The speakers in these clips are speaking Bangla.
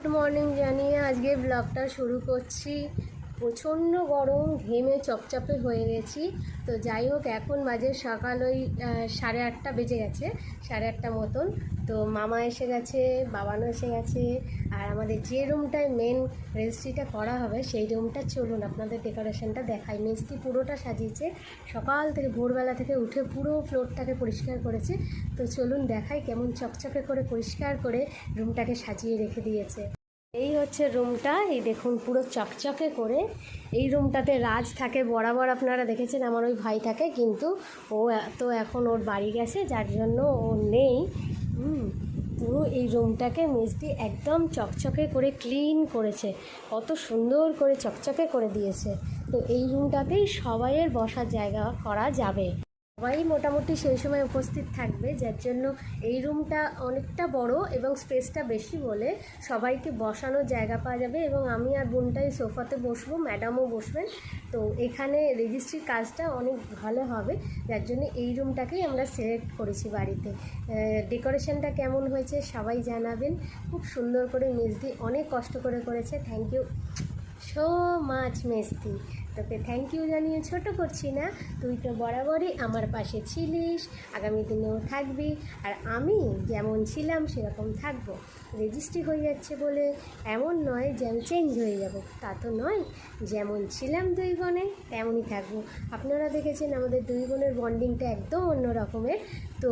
গুড মর্নিং জানিয়ে আজকে ব্লগটা শুরু করছি। প্রচণ্ড গরম, ঘেমে চপচপে হয়ে গেছি। তো যাই হোক, এখন বাজে সকাল ওই সাড়ে আটটা বেজে গেছে, সাড়ে আটটা মতন। তো মামা এসে গেছে, বাবানও এসে গেছে, আর আমাদের যে রুমটায় মেন রেজিস্ট্রিটা করা হবে, সেই রুমটা চলুন আপনাদের ডেকোরেশনটা দেখাই। মিস্ত্রি পুরোটা সাজিয়েছে। সকাল থেকে ভোরবেলা থেকে উঠে পুরো ফ্লোরটাকে পরিষ্কার করেছে। তো চলুন দেখাই কেমন চকচকে করে পরিষ্কার করে রুমটাকে সাজিয়ে রেখে দিয়েছে। এই হচ্ছে রুমটা, এই দেখুন পুরো চকচকে করে। এই রুমটাতে রাজ থাকে বরাবর, আপনারা দেখেছেন আমার ওই ভাই থাকে, কিন্তু ও তো এখন ওর বাড়ি গেছে, যার জন্য ও নেই। পুরো এই রুমটাকে মিষ্টি একদম চকচকে করে ক্লিন করেছে। কত সুন্দর করে চকচকে করে দিয়েছে। তো এই রুমটাতেই সবাইয়ের বসার জায়গা করা যাবে। সবাই মোটামুটি সেই সময় উপস্থিত থাকবে, যার জন্য এই রুমটা অনেকটা বড় এবং স্পেসটা বেশি বলে সবাইকে বসানোর জায়গা পাওয়া যাবে এবং আমি আর বোনটাই সোফাতে বসবো, ম্যাডামও বসবেন। তো এখানে রেজিস্ট্রির কাজটা অনেক ভালো হবে, যার জন্য এই রুমটাকেই আমরা সিলেক্ট করেছি বাড়িতে। ডেকোরেশনটা কেমন হয়েছে সবাই জানাবেন। খুব সুন্দর করে মিসদি অনেক কষ্ট করে করেছে। থ্যাংক ইউ সো মাছ মেস্তি তোকে থ্যাংক ইউ জানিয়ে ছোট করছি না। তুই তো বরাবরই আমার পাশে ছিলিস, আগামী দিনেও থাকবি, আর আমি যেমন ছিলাম সেরকম থাকব। রেজিস্ট্রি হয়ে যাচ্ছে বলে এমন নয় যে আমি চেঞ্জ হয়ে যাব। তা তো নয়, যেমন ছিলাম দুই বোনে, তেমনই থাকব। আপনারা দেখেছেন আমাদের দুই বোনের বন্ডিংটা একদম অন্য রকমের। তো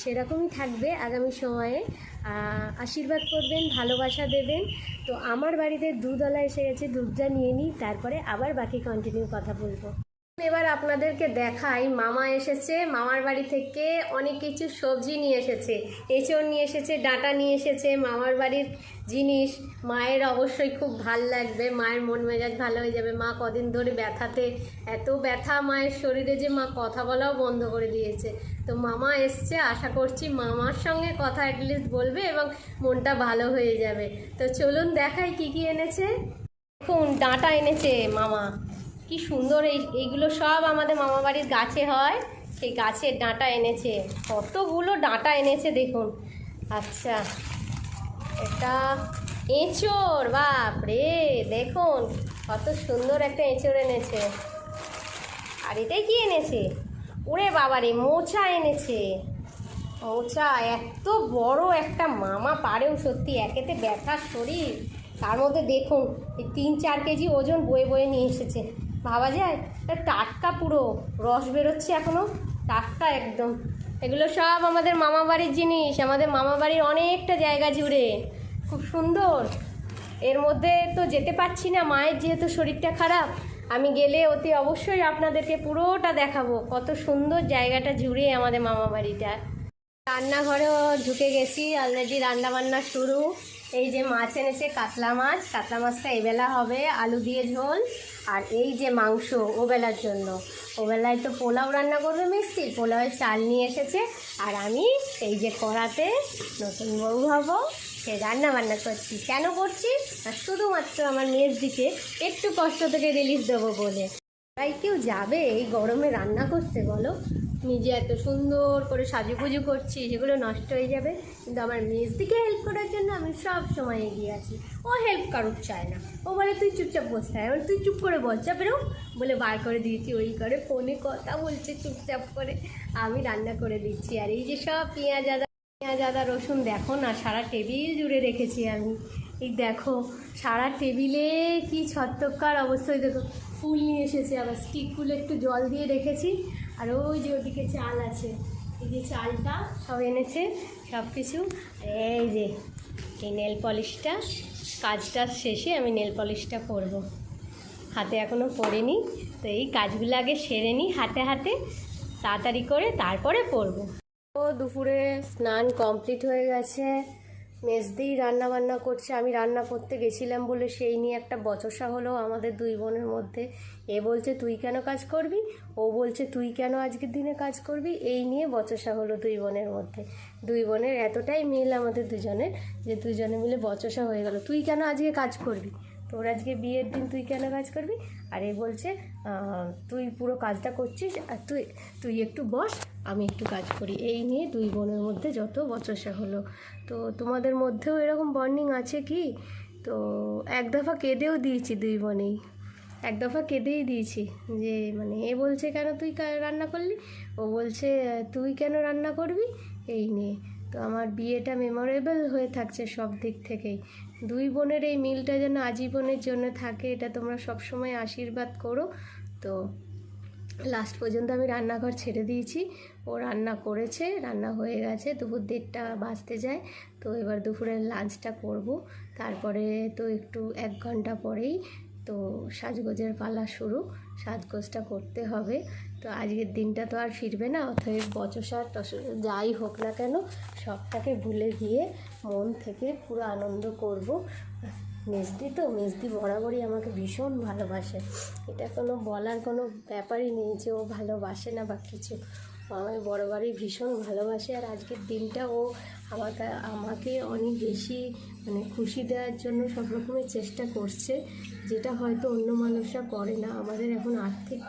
সেরকমই থাকবে আগামী সময়ে। আশীর্বাদ করবেন, ভালোবাসা দেবেন। তো আমার বাড়িতে দুধওয়ালা এসে গেছে, দুধটা নিয়ে নিই, তারপরে আবার বাকি কন্টিনিউ কথা বলব। এবার আপনাদেরকে দেখাই, মামা এসেছে, মামার বাড়ি থেকে অনেক কিছু সবজি নিয়ে এসেছে। এঁচড় নিয়ে এসেছে, ডাঁটা নিয়ে এসেছে, মামার বাড়ির জিনিস। মায়ের অবশ্যই খুব ভালো লাগবে, মায়ের মন মেজাজ ভালো হয়ে যাবে। মা কদিন ধরে ব্যথাতে, এত ব্যথা মায়ের শরীরে যে মা কথা বলাও বন্ধ করে দিয়েছে। তো মামা এসছে, আশা করছি মামার সঙ্গে কথা অ্যাটলিস্ট বলবে এবং মনটা ভালো হয়ে যাবে। তো চলুন দেখাই কি কি এনেছে। দেখুন, ডাঁটা এনেছে মামা। কি সুন্দর এই, এইগুলো সব আমাদের মামা বাড়ির গাছে হয়। সেই গাছের ডাঁটা এনেছে। কতগুলো ডাঁটা এনেছে দেখুন। আচ্ছা এটা এঁচড়, বাপ রে, দেখুন কত সুন্দর একটা এঁচড় এনেছে। আর এটাই কি এনেছে? ওরে বাবা রে, মোচা এনেছে। মোচা, এত বড় একটা মামা পারেও সত্যি একেতে ব্যথার শরীর। তার মধ্যে দেখুন, এই তিন চার কেজি ওজন বয়ে বয়ে নিয়ে এসেছে। ভাবা যায়? টাটকা পুরো, রস বেরোচ্ছে এখনও টাটকা একদম। এগুলো সব আমাদের মামা বাড়ির জিনিস। আমাদের মামা বাড়ির অনেকটা জায়গা জুড়ে। খুব সুন্দর। এর মধ্যে তো যেতে পারছি না, মায়ের যেহেতু শরীরটা খারাপ, আমি গেলে অতি অবশ্যই আপনাদেরকে পুরোটা দেখাবো। কত সুন্দর জায়গাটা জুড়ে আমাদের মামা বাড়িটা। রান্নাঘরেও ঢুকে গেছি অলরেডি রান্না বান্না শুরু। এই যে মাছ এনেছে, কাতলা মাছ। কাতলা মাছটা এবেলা হবে, আলু দিয়ে ঝোল। আর এই যে মাংস ওবেলার জন্য। ওবেলায় তো পোলাও রান্না করবে মিষ্টি, পোলাওয়ের চাল নিয়ে এসেছে। আর আমি এই যে কড়াতে নতুন বউ হব, সে রান্না বান্না করছি। কেন করছি? আর শুধুমাত্র আমার মেয়ের দিকে একটু কষ্ট থেকে রিলিজ দেবো বলে। তাই কেউ যাবে এই গরমে রান্না করতে বলো? নিজে এত সুন্দর করে সাজুগুজু করছি, সেগুলো নষ্ট হয়ে যাবে। কিন্তু আমার মেয়ের দিকে হেল্প করার জন্য আমি সব সময় এগিয়ে আছি। ও হেল্প কারুর চায় না। ও বলে, তুই চুপচাপ বসতে হয় তুই চুপ করে বস, যা বেরো। বলে, বার করে দিয়েছি ওই করে ফোনে কথা বলছে চুপচাপ করে। আমি রান্না করে দিচ্ছি। আর এই যে সব পেঁয়াজ, আদা পেঁয়াজ, আদা, রসুন, দেখো না, সারা টেবিল জুড়ে রেখেছি আমি। এই দেখো, সারা টেবিলে কি ছত্তকার অবস্থায় দেখো, ফুল নিয়ে এসেছে আবার। স্টিক ফুলে একটু জল দিয়ে রেখেছি। আর ওই যে ওদিকে চাল আছে, এই যে চালটা সব এনেছে সব কিছু এই যে এই নেল পলিশটা, কাজটা শেষে আমি নেল পলিশটা করব। হাতে এখনও পড়িনি, তো এই কাজগুলো আগে সেরে নিই হাতে হাতে, তাড়াতাড়ি করে তারপরে পরবো ও দুপুরে স্নান কমপ্লিট হয়ে গেছে। মেজদিই রান্না বান্না করছে, আমি রান্না করতে গেছিলাম বলে সেই নিয়ে একটা বচসা হলো আমাদের দুই বোনের মধ্যে। এ বলছে, তুই কেন কাজ করবি? ও বলছে, তুই কেন আজকের দিনে কাজ করবি? এই নিয়ে বচসা হলো দুই বোনের মধ্যে। দুই বোনের এতটাই মিল আমাদের দুজনের যে দুজনে মিলে বচসা হয়ে গেল। তুই কেন আজকে কাজ করবি? তোর আজকে বিয়ের দিন তুই কেন কাজ করবি? আর এ বলছে তুই পুরো কাজটা করছিস, আর তুই তুই একটু বস আমি একটু কাজ করি। এই নিয়ে দুই বোনের মধ্যে যত বচসা হলো। তো তোমাদের মধ্যেও এরকম বর্নিং আছে কি? তো এক দফা কেঁদেও দিয়েছি দুই বোনেই। এক দফা কেঁদেই দিয়েছি যে মানে এ বলছে কেন তুই রান্না করলি? ও বলছে, তুই কেন রান্না করবি? এই নিয়ে। তো আমার বিয়েটা মেমোরেবল হয়ে থাকছে সব দিক থেকেই। দুই বোনের এই মিলটা যেন আজীবনের জন্য থাকে, এটা তোমরা সবসময় আশীর্বাদ করো। তো লাস্ট পর্যন্ত আমি রান্নাঘর ছেড়ে দিয়েছি। ও রান্না করেছে, রান্না হয়ে গেছে। দুপুর দেড়টা বাজতে যায়। তো এবার দুপুরের লাঞ্চটা করব। তারপরে তো একটু এক ঘণ্টা পরেই তো সাজগোজের পালা শুরু। সাজগোজটা করতে হবে। তো আজকের দিনটা তো আর ফিরবে না। অতএব বচসা টস যাই হোক না কেন, সবটাকে ভুলে গিয়ে মন থেকে পুরো আনন্দ করব। মেজদি তো মেজদি বরাবরই আমাকে ভীষণ ভালোবাসে। এটা কোনো বলার কোনো ব্যাপারই নেই যে ও ভালোবাসে না বা কিছু। ও আমাকে বরাবরই ভীষণ ভালোবাসে আর আজকের দিনটা ও আমাকে আমাকে অনেক বেশি মানে খুশি দেওয়ার জন্য সব রকমের চেষ্টা করছে, যেটা হয়তো অন্য মানুষরা করে না। আমাদের এখন আর্থিক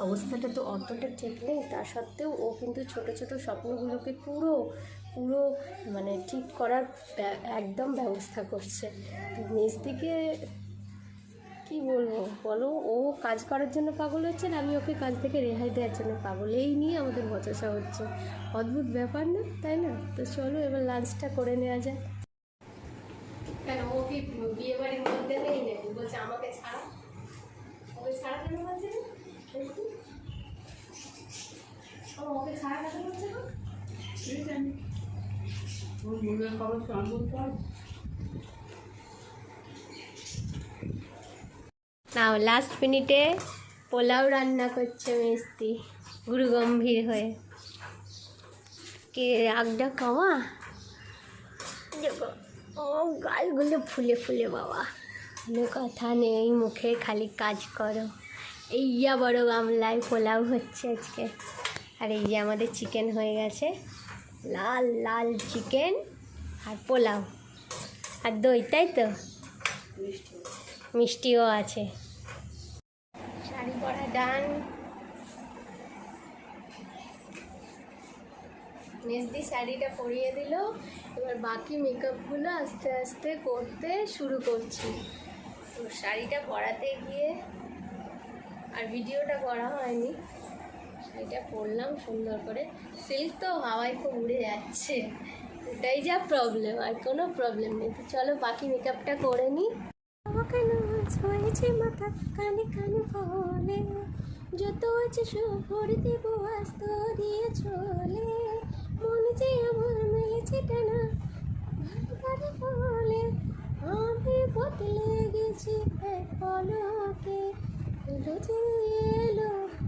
অবস্থাটা তো অতটা ঠিক নেই। তা সত্ত্বেও ও কিন্তু ছোট ছোট স্বপ্নগুলোকে পুরো পুরো মানে ঠিক করার ব্যা- একদম ব্যবস্থা করছে। মেজদিকে কি বলব? বলো ও কাজ করার জন্য পাগল হচ্ছে আর আমি ওকে কাজ থেকে রেহাই দেওয়ার জন্য পাগল এই নিয়ে আমাদের বচসা হচ্ছে। অদ্ভুত ব্যাপার না? তাই না? তো চলো এবার লাঞ্চটা করে নেওয়া যায় কেন ও কি বিয়ে বাড়ির মধ্যে নেই নাকি? বলছে আমাকে ছাড়া। ওকে ছাড়া কেন বলছে? ও, ওকে ছাড়া কেন বলছে না নাও লাস্ট মিনিটে পোলাও রান্না করছে মিস্তি গুরু গম্ভীর হয়ে। কে কমা দেখো ও গালগুলো ফুলে ফুলে বাবা। কোনো কথা নেই মুখে খালি কাজ করো। এই ইয়া বড় গামলায় পোলাও হচ্ছে আজকে। আর এই যে আমাদের চিকেন হয়ে গেছে। লাল লাল চিকেন আর পোলাও আর দই, তাই তো? মিষ্টিও আছে। শাড়ি পরা ডান। মেজদি শাড়িটা পরিয়ে দিল। এবার বাকি মেকআপগুলো আস্তে আস্তে করতে শুরু করছি। তো শাড়িটা পরাতে গিয়ে আর ভিডিওটা করা হয়নি। শাড়িটা পরলাম, সুন্দর করে। সিল্ক তো হাওয়ায় খুব উড়ে যাচ্ছে। এটাই যা প্রবলেম আর কোনো প্রবলেম নেই। তো চলো বাকি মেকআপটা করে নিই আমাকে নাচ হয়েছে মাথা, কানে কানে বলে। যত আছে সব দেব, আস্ত দিয়ে চলে। মন যে আমার মেলেছে টানা ভালো বলে। আমি বদলে গেছি এক পলকে। যে এলো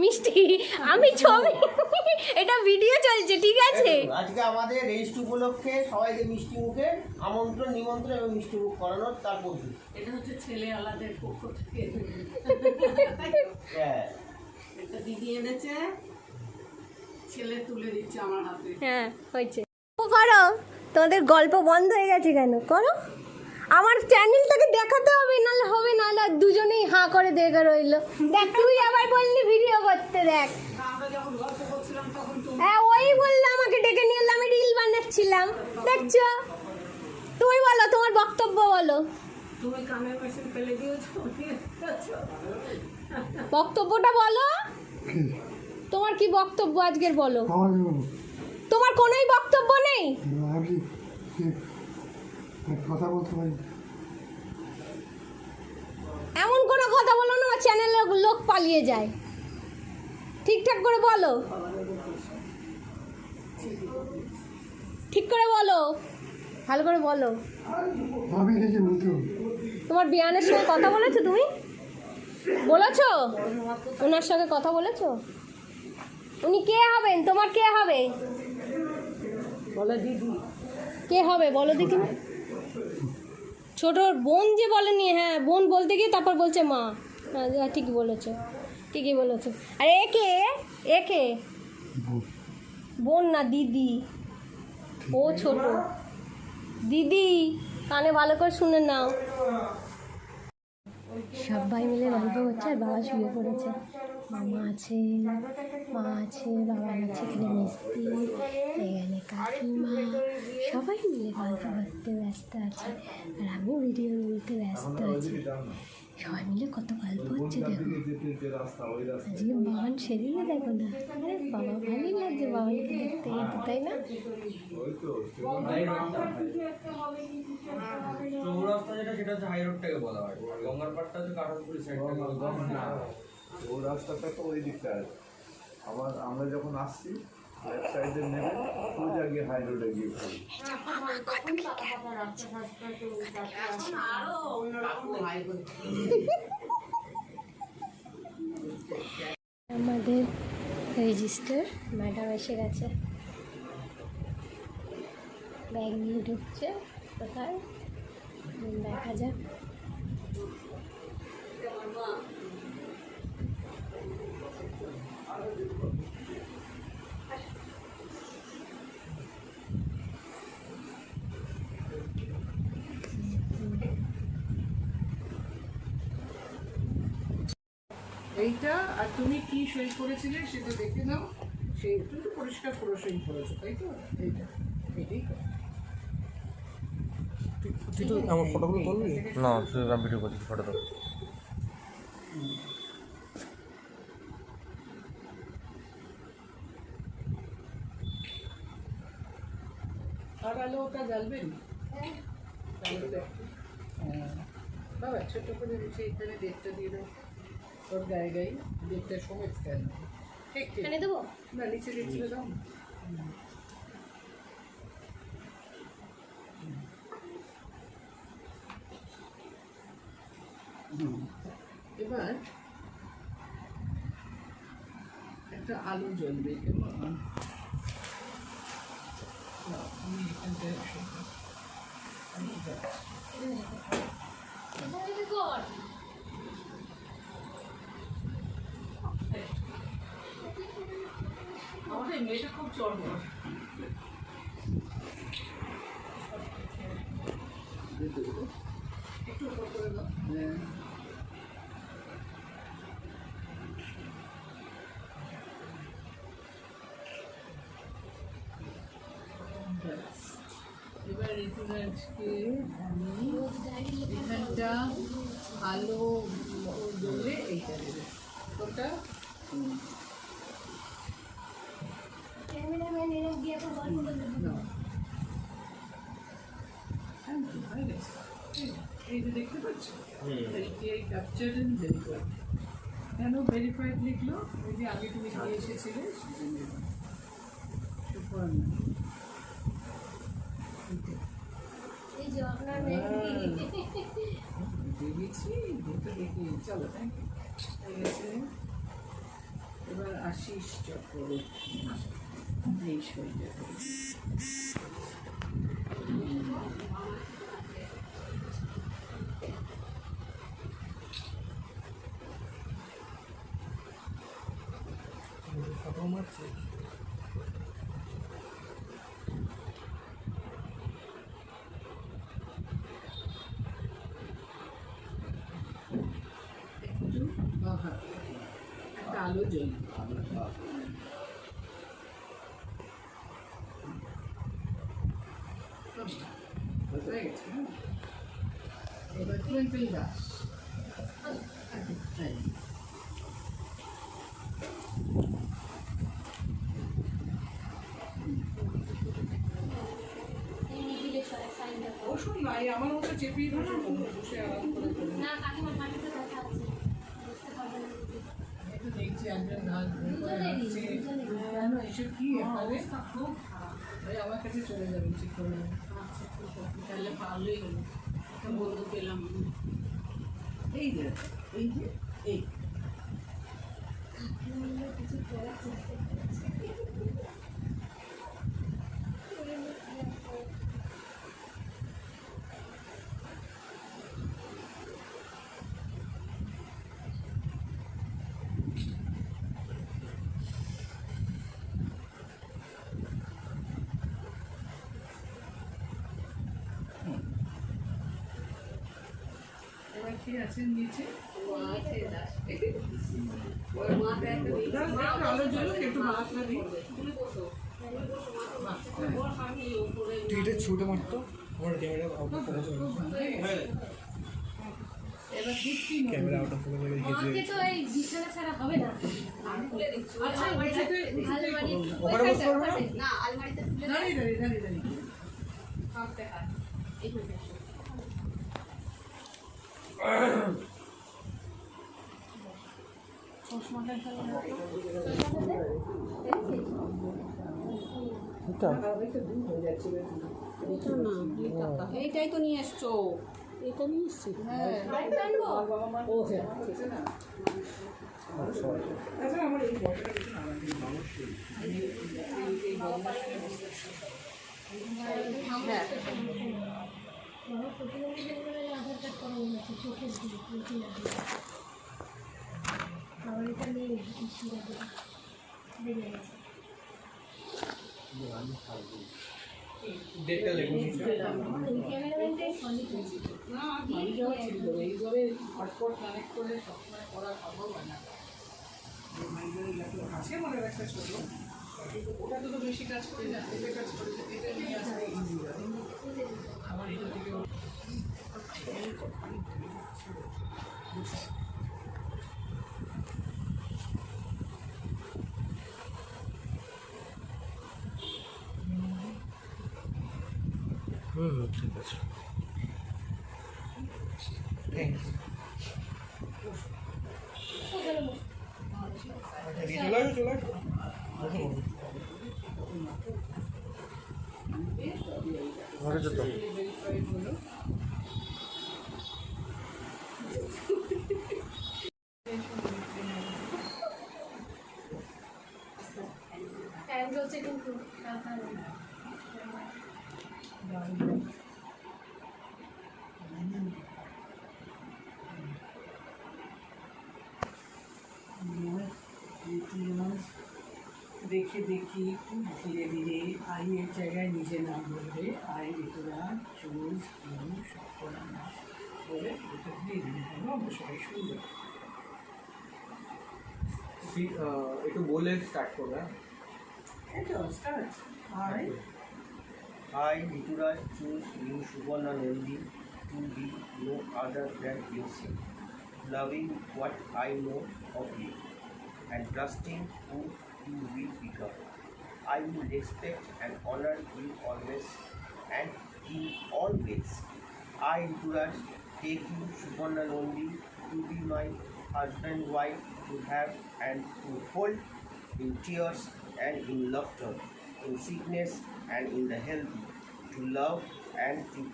মিষ্টি আমি ছবি এটা ভিডিও চলছে ঠিক আছে? আজকে আমাদের রেজিস্ট উপলক্ষে সবাইকে মিষ্টি মুখে আমন্ত্রণ নিমন্ত্রণ এবং মিষ্টি মুখ করানোর তার পদ্ধতি। এটা হচ্ছে ছেলে আলাদের পক্ষ থেকে। হ্যাঁ। একটা দিদি এনেছে। ছেলে তুলে দিচ্ছে আমার হাতে। হ্যাঁ হয়েছে। ও করো তোমাদের গল্প বন্ধ হয়ে গেছে কেন? করো। আমার চ্যানেলটাকে দেখাতে হবে নাহলে হবে না। না দুজনেই হাঁ করে দেখে রইল। দেখ তুই আবার বললি ভিডিও করতে দেখ। আমরা যখন গল্প করছিলাম তখন তুমি হ্যাঁ ওই বলল আমাকে ডেকে নিয়ে এলো, আমি রিল বানাচ্ছিলাম। দেখছ? তুমি বলো তোমার বক্তব্য বলো। তুমি কানের মেশিন ফেলে দিয়েছ বক্তব্যটা বলো। তোমার কি বক্তব্য আজকের বলো? তোমার কোনোই বক্তব্য নেই? কথা বলতে পারি এমন কোনো কথা বলো না চ্যানেলে লোক পালিয়ে যায়। ঠিকঠাক করে বলো। ঠিক করে বলো। ভালো করে বলো। তোমার বিয়ানের সঙ্গে কথা বলেছ তুমি? বলেছ? ওনার সঙ্গে কথা বলেছ? উনি কে হবেন? তোমার কে হবে? বলে দিদি। কে হবে? বলো দেখি। ছোট বোন যে বলেনি হ্যাঁ বোন বলতে গিয়ে তারপর বলছে মা। হ্যাঁ হ্যাঁ, ঠিকই বলেছ ঠিকই বলেছ। আর একে একে বোন না দিদি? ও ছোট। দিদি কানে ভালো করে শুনে নাও। সবাই মিলে গল্প করছে আর বাবা শুয়ে পড়েছে। মামা আছে, মা আছে, বাবা আছে এখানে মিস্ত্রি, এখানে কাকিমা, সবাই মিলে গল্প করতে ব্যস্ত আছে। আর আমি ভিডিও বলতে ব্যস্ত আছি। সবাই মিলে কত গল্প হচ্ছে দেখো। আজকে বাবান দেখো না। আরে বাবা ভালোই লাগছে বাবাকে দেখতে কিন্তু তাই না? চৌরাস্তা যেটা সেটা হচ্ছে হাই রোডটাকে বলা হয়। গঙ্গার পাড়টা হচ্ছে তো ওই দিকটা আছে আবার আমরা যখন আসছি আমাদের রেজিস্টার ম্যাডাম এসে গেছে। ব্যাগ নিয়ে ঢুকছে কোথায়? দেখা যাক। এইটা আর তুমি কি সই করেছিলে সেটা দেখে নাও। সেই তুমি তো পরিষ্কার করে সই করেছ তাই তো? এইটা এটাই তো। আমার ফটোগুলো তুলবি? না শুধু আমি ভিডিও করছি ফটো তো আর আলো ওটা জ্বালবেন। হ্যাঁ। বাবা ছোট করে নিচে এখানে ডেটটা দিয়ে দাও। ওর গায়ে গায়ে ডেটটা সমেত কেন? এখানে দেবো? না নিচে নিচে দাও। এবার একটা আলো জ্বলবে কেমন আমি এখানটায় আমি আমাদের মেয়েটা খুব চড়বড় একটু উপর এবার ঋতুরাজকে আমি এখানটা আলো জ্বলে এইটা দেবে। ওটা না হ্যাঁ, হয়ে গেছে। এই- এই যে দেখতে ক্যাপচার এন্ড কেন ভেরিফাইড লিখলো? ওই যে আগে তুমি দিয়ে এসেছিলে সেজন্য। সুপর্ণ। এইটা। এই যে দেখে দেখি। চলো থ্যাংক ইউ হয়ে গেছে। এবার আশিস চক্রবর্তী। এই সইটা একটু বাহা একটা আলো জ্বলবে হয়ে গেছে হ্যাঁ? এবার টুয়েন্টেল দাস বসুন না এই আমার মতো চেপিয়ে বসুন বসে আরাম করে না কাকিমার আছে। দেখছি একজন নাচ এসব কি আমার কাছে চলে যাবেন ঠিক করে তাহলে ভালোই হলো। একটা বন্ধু পেলাম এই যে এই যে। এই আছেন নিচে? দাঁড়াও, একটু একটু মাথা দিই। তুই এটা ছুটে মারতো আমার ক্যামেরা আউট অফ ফোকাস হয়ে ক্যামেরা আউট অফ ফোকাস হয়ে গেছে। তো এই বিছানা ছাড়া হবে না। আচ্ছা আলমারি ওখানে বসতে পারবে না? না আলমারিতে তুলে দাঁড়িয়ে দাঁড়িয়ে দাঁড়িয়ে দাঁড়িয়ে। চশমাটা ফেলে এইটাই তো নিয়ে এসছো এটা নিয়ে এসছি হ্যাঁ ও হ্যাঁ আচ্ছা আমার এই বয়সটা কিছু না লাগে মানুষই এই এই বদমাশটা বুঝতে আধার কার্ড করা হয়েছে চোখের দিকে চোখে লাগে আমার এটা নেই শিরা দিয়ে বেরিয়ে গেছে ডেটটা লেখুন ওই ক্যামেরাম্যানটাই সলিড হয়েছে না বাড়ি যাওয়া ছিল এইভাবে হটপট কানেক্ট করে সবসময় করা সম্ভব হয় না কাছে মনে রাখতে ছোট ওটা তো বেশি কাজ করে এটা কাজ করে হুম ঠিক আছে। চলে আসো চলে আসো বসো, বসো। ঘরে যেত ভেরিফাইড হলো ফ্যান চলছে কিন্তু কারখানা দেখে দেখি খুব ধীরে ধীরে আই এর জায়গায় নিজের নাম বলবে আই ঋতুরা চুজ ইউ সব নাম বলে আমরা সবাই শুনব ফি- আহ, একটু বলে স্টার্ট করবে হ্যাঁ? এই তো start I I, Rituraj, choose you, Subarna Nandi, to be no other than yourself, loving what I know of you, and trusting who you will become. I will respect and honor you always and in all ways. I, Rituraj, take you, Subarna Nandi, to be my husband, wife, to have and to hold in tears and in laughter, in sickness and in the healthy, to love and to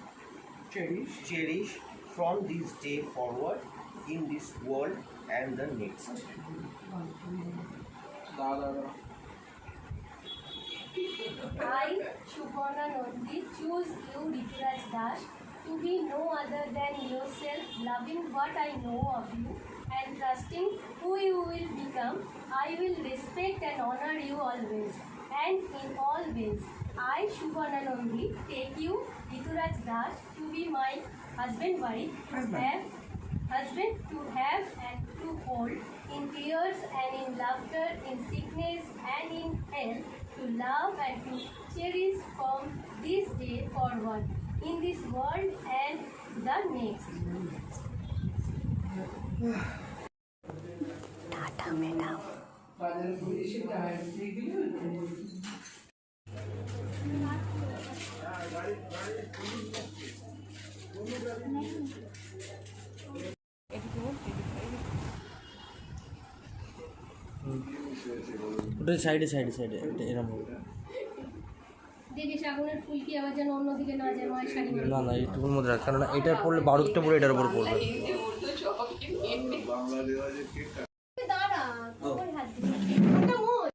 cherish cherish from this day forward in this world and the next. I, Shubhana Nandi, choose you, Rituraj Dash, to be no other than yourself, loving what I know of you and trusting who you will become. I will respect and honor you always and in all ways. I, Shubhana Nandi, take you, Rituraj Dash, to be my husband, wife, husband. have husband to have and to hold in tears and in laughter, in sickness and in health, to love and to cherish from this day forward, in this world and the next. Tata, madam. Father, Buddhist died. Thank you. ওটা সাইডে সাইডে সাইডে এরকম হবে। না না এইটুকুর মধ্যে রাখ কেননা এটার পড়লে বারোটা পড়ে এটার উপর পড়বে। বাংলা রেওয়াজের কেক দাঁড়া কোমরে হাত দিবি ওটা মোচ।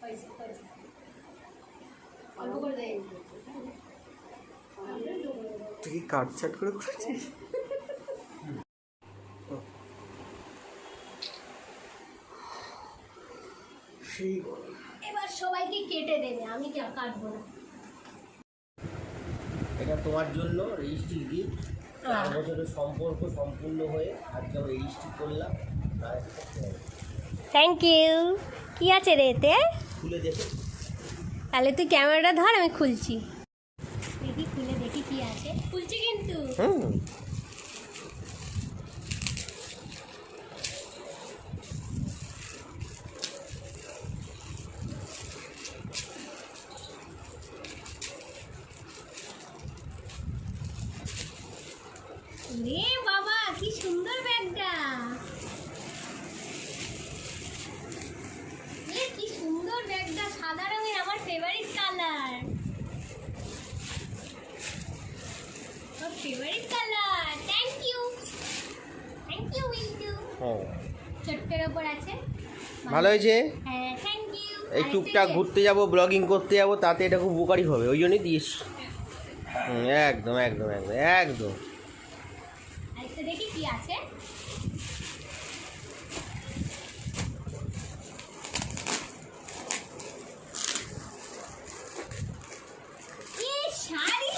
হয়েছে, হয়েছে। অল্প করে দে। তুই কি কাট ছাট করে করেছিস সেই এবার সবাইকে কেটে দেবে আমি কে কাটবো না? এটা তোমার জন্য রেজিস্ট্রি গিফট চার বছরের সম্পর্ক সম্পূর্ণ হয়ে আজকে আমরা রেজিস্ট্রি করলাম। থ্যাংক ইউ কি আছে রে এতে? খুলে দেখে। তাহলে তুই ক্যামেরাটা ধর আমি খুলছি দেখি খুলে দেখি কি আছে খুলছি কিন্তু হুম রে বাবা কি সুন্দর ব্যাগটা। এ কি সুন্দর ব্যাগটা সাদা রঙের আমার favourite colour favourite colour thank you thank you উইন্টু ছোট্টের ওপর আছে। ভালো হয়েছে? হ্যাঁ থ্যাংক ইউ এই টুকটাক ঘুরতে যাব ব্লগিং করতে যাব তাতে এটা খুব উপকারী হবে ওই জন্যই দিস। একদম একদম একদম একদম। কি আছে? শাড়ি!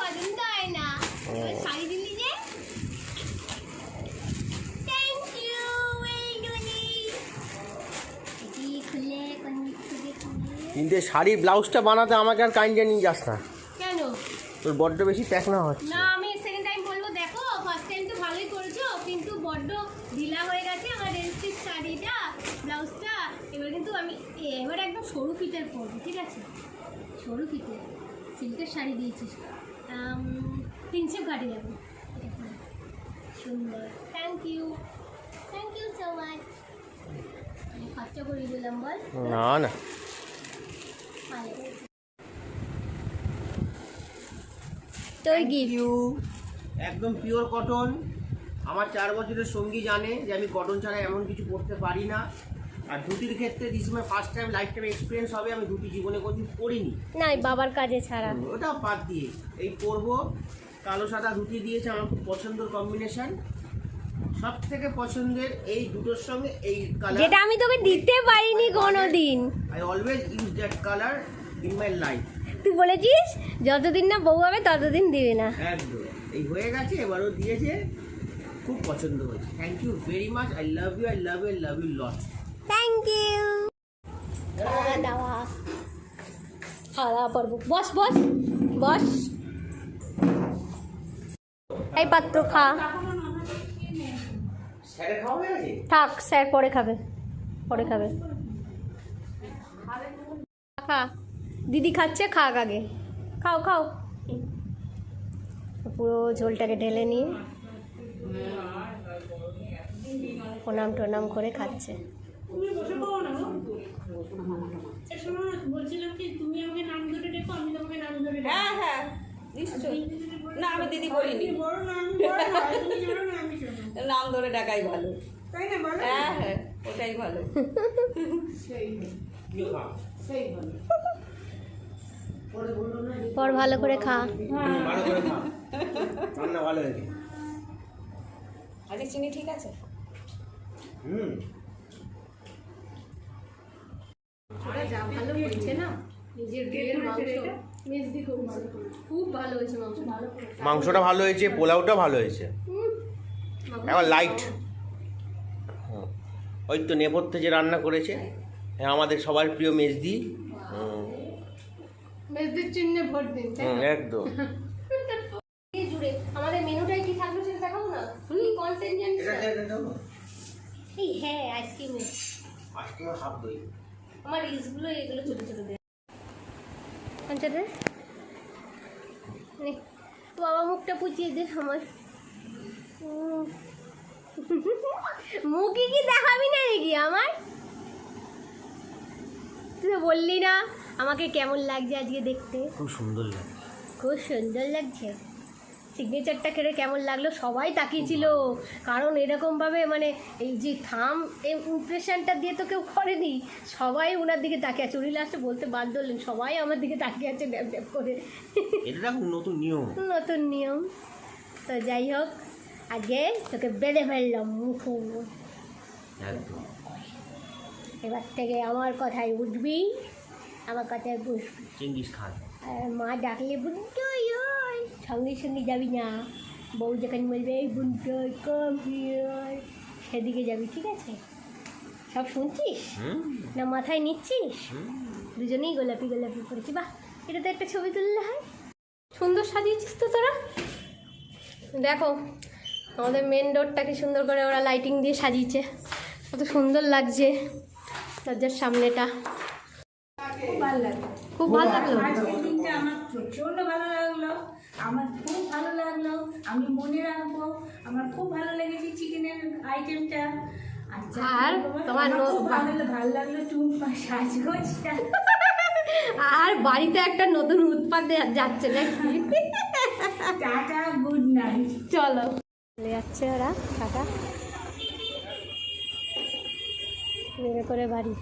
পছন্দ হয় না। শাড়ি কিন্তু শাড়ি ব্লাউজটা বানাতে আমাকে আর কাইন্ডে নিয়ে যাস না। কেন? তোর বড্ড বেশি প্যাকনা হচ্ছে। না আমি সেকেন্ড টাইম বলব দেখো ফার্স্ট টাইম তো ভালোই করেছ কিন্তু বড্ড ঢিলা হয়ে গেছে আমার রেজিস্ট্রির শাড়িটা ব্লাউজটা। এবার কিন্তু আমি এবার একদম সরু ফিটের পরবো ঠিক আছে? সরু ফিটের সিল্কের শাড়ি দিয়েছিস। তিনশো কাটে যাবে। সুন্দর। Thank you thank you so much খরচা করে দিলাম বল। না না ভালো গিফট একদম পিওর কটন আমার চার বছরের সঙ্গী জানে যে আমি কটন ছাড়া এমন কিছু করতে পারি না। আর ধুতির ক্ষেত্রে this my first time life time experience হবে আমি ধুতি জীবনে কোনোদিন পরিনি। না বাবার কাজে ছাড়া। ওটা বাদ দিয়ে। এই পরবো কালো সাদা ধুতি দিয়েছে আমার খুব পছন্দের কম্বিনেশন সব থেকে পছন্দের এই দুটোর সঙ্গে এই কালার যেটা আমি তোকে দিতে পারিনি কোনোদিন। I always use that colour in my life তুই বলেছিস যতদিন না বউ হবে ততদিন দিবি না। একদম। এই হয়ে গেছে এবারও দিয়েছে খুব পছন্দ হয়েছে। Thank you very much I love you I love you I love you lot thank you খাওয়া দাওয়া। খাওয়া দাওয়া করব। বস বস বস। এই পাত্র খা। থাক স্যার পরে খাবে। পরে খাবে। খা। দিদি খাচ্ছে খাক আগে। খাও খাও। পুরো ঝোলটাকে ঢেলে নিয়ে প্রণাম টনাম করে খাচ্ছে। হ্যাঁ হ্যাঁ নিশ্চয়ই। না আমি দিদি বলিনি। নাম ধরে ডাকাই ভালো। হ্যাঁ হ্যাঁ ওটাই ভালো। তুইও খা পর ভালো করে খা। রান্না ভালো হয়েছে। আজকে চিনি ঠিক আছে? হুম। যা ভালো হয়েছে না নিজের বিয়ের মাংস। খুব ভালো হয়েছে মাংস। মাংসটা ভালো হয়েছে পোলাওটা ভালো হয়েছে। এবার লাইট ওই তো নেপথ্যে যে রান্না করেছে হ্যাঁ, আমাদের সবার প্রিয় মেজদি। হুম, মেজদির চিহ্নে ভোট দিন? একদম। জুড়ে আমাদের মেনুটাই কি থাকল সেটা দেখাবো না? কি কন্টেন্ট? এই হ্যাঁ আইসক্রিম হাফ দই। আমার রিলসগুলো এগুলো ছোটো ছোটো দেয় নে, বাবা মুখটা পুচিয়ে দে আমার। মুখে কি দেখাবি না নাকি আমার? তুই বললি না। আমাকে কেমন লাগছে আজকে দেখতে? খুব সুন্দর লাগে খুব সুন্দর লাগছে। সিগনেচারটা কেড়ে কেমন লাগল? সবাই তাকিয়েছিল। কারণ এরকমভাবে মানে এই যে থাম ইমপ্রেশনটা দিয়ে তো কেউ করেনি। সবাই ওনার দিকে তাকিয়ে আছে। উনি লাস্টে বলতে বাধ্য হলেন সবাই আমার দিকে তাকিয়ে আছে ড্যাপ ড্যাপ করে। এটা নতুন নিয়ম। নতুন নিয়ম। তো যাই হোক আজকে তোকে বেঁধে ফেললাম মুখ। এবার থেকে আমার কথায় উঠবি। আমার কথায় বসবি চেঙ্গিস খান মা ডাকলে বুনটো ওই সঙ্গে সঙ্গে যাবি না। বউ যখন বলবে এই বুনটো কম সেদিকে যাবি ঠিক আছে? সব শুনছিস? না মাথায় নিচ্ছিস? দুজনেই গোলাপি গোলাপি করেছি। বাহ এটা তো একটা ছবি তুললে হয়। সুন্দর সাজিয়েছিস তো তোরা। দেখো আমাদের মেন ডোরটাকে সুন্দর করে ওরা লাইটিং দিয়ে সাজিয়েছে। কত সুন্দর লাগছে। দরজার সামনেটা। খুব ভালো লাগল। খুব ভালো লাগল। আজকের দিনটা আমার প্রচণ্ড ভালো লাগল। আমার খুব ভালো লাগল। আমি মনে রাখব আমার খুব ভালো লেগেছে চিকেনের আইটেমটা আর তোমার ভালো লাগল চুম্পা সাজগোজটা। আর বাড়িতে একটা নতুন উৎপাদ যাচ্ছে নাকি? Tata good night. চলো। চলে যাচ্ছে ওরা টাটা। নেমে করে বাড়ি।